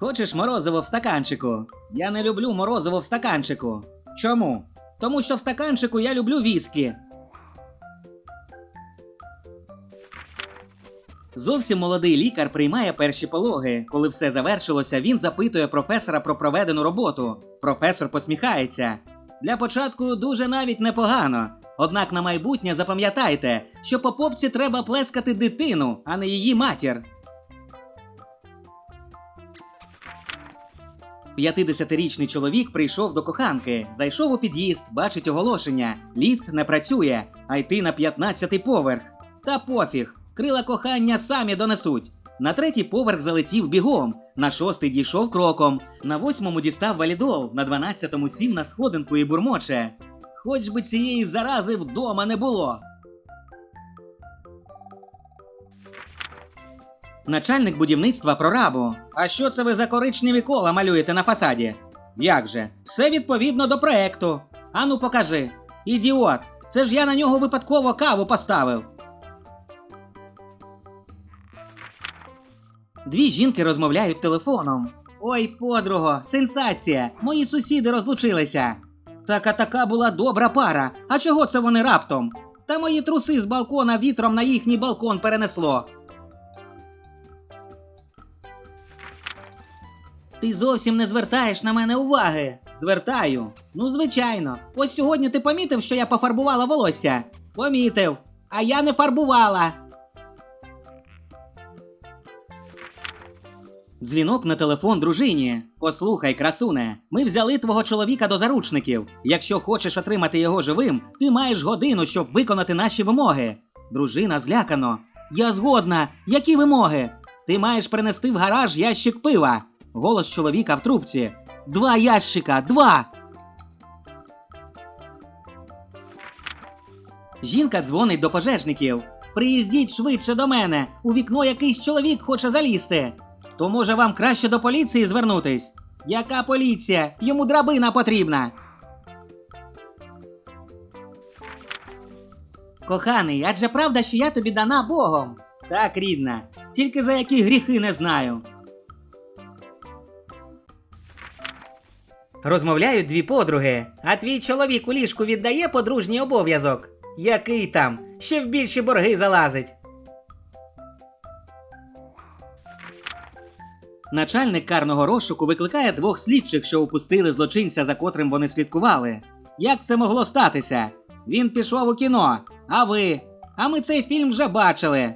Хочеш морозиво в стаканчику? Я не люблю морозиво в стаканчику. Чому? Тому що в стаканчику я люблю віскі. Зовсім молодий лікар приймає перші пологи. Коли все завершилося, він запитує професора про проведену роботу. Професор посміхається. Для початку дуже навіть непогано. Однак на майбутнє запам'ятайте, що по попці треба плескати дитину, а не її матір. 50-річний чоловік прийшов до коханки, зайшов у під'їзд, бачить оголошення. Ліфт не працює, а йти на 15-й поверх. Та пофіг, крила кохання самі донесуть. На третій поверх залетів бігом, на шостий дійшов кроком, на восьмому дістав валідол, на дванадцятому сів на сходинку і бурмоче. Хоч би цієї зарази вдома не було. Начальник будівництва прорабу. А що це ви за коричневі кола малюєте на фасаді? Як же? Все відповідно до проекту. Ану покажи. Ідіот! Це ж я на нього випадково каву поставив. Дві жінки розмовляють телефоном. Ой, подруго, сенсація! Мої сусіди розлучилися. Така така була добра пара. А чого це вони раптом? Та мої труси з балкона вітром на їхній балкон перенесло. Ти зовсім не звертаєш на мене уваги. Звертаю. Ну, звичайно. Ось сьогодні ти помітив, що я пофарбувала волосся? Помітив. А я не фарбувала. Дзвінок на телефон дружині. Послухай, красуне, ми взяли твого чоловіка до заручників. Якщо хочеш отримати його живим, ти маєш годину, щоб виконати наші вимоги. Дружина злякано. Я згодна. Які вимоги? Ти маєш принести в гараж ящик пива. Голос чоловіка в трубці. Два ящика, два. Жінка дзвонить до пожежників. Приїздіть швидше до мене. У вікно якийсь чоловік хоче залізти. То може вам краще до поліції звернутись? Яка поліція? Йому драбина потрібна. Коханий, адже правда, що я тобі дана Богом? Так, рідна. Тільки за які гріхи не знаю. Розмовляють дві подруги. А твій чоловік у ліжку віддає подружній обов'язок. Який там? Ще в більші борги залазить. Начальник карного розшуку викликає двох слідчих, що упустили злочинця, за котрим вони слідкували. Як це могло статися? Він пішов у кіно. А ви? А ми цей фільм вже бачили.